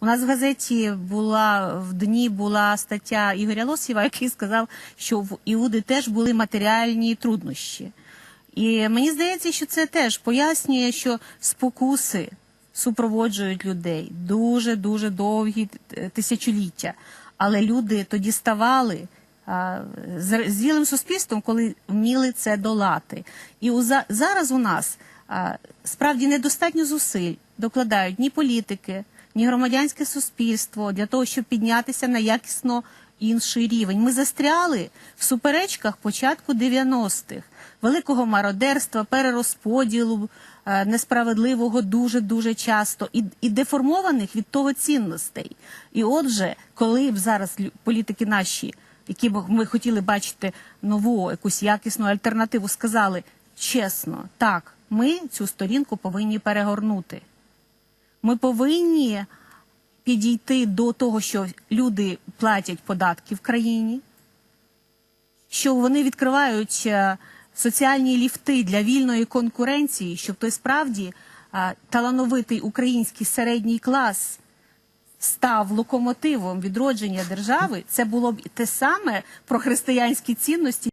У нас в газеті була в дні була стаття Ігоря Лосєва, який сказав, що в Іуди теж були матеріальні труднощі. І мені здається, що це теж пояснює, що спокуси супроводжують людей дуже дуже довгі е, тисячоліття. Але люди тоді ставали а, з зрілим суспільством, коли вміли це долати. І у, за- зараз у нас а, справді недостатньо зусиль докладають ні політики, ні громадянське суспільство для того, щоб піднятися на якісно інший рівень. Ми застряли в суперечках початку 90-х, великого мародерства, перерозподілу е, несправедливого дуже дуже часто і, і деформованих від того цінностей. І отже, коли б зараз політики наші, які б ми хотіли бачити нову якусь якісну альтернативу, сказали чесно, так, ми цю сторінку повинні перегорнути. Ми повинні підійти до того, що люди платять податки в країні, що вони відкривають е, соціальні ліфти для вільної конкуренції, щоб той справді е, талановитий український середній клас став локомотивом відродження держави, це було б те саме про християнські цінності.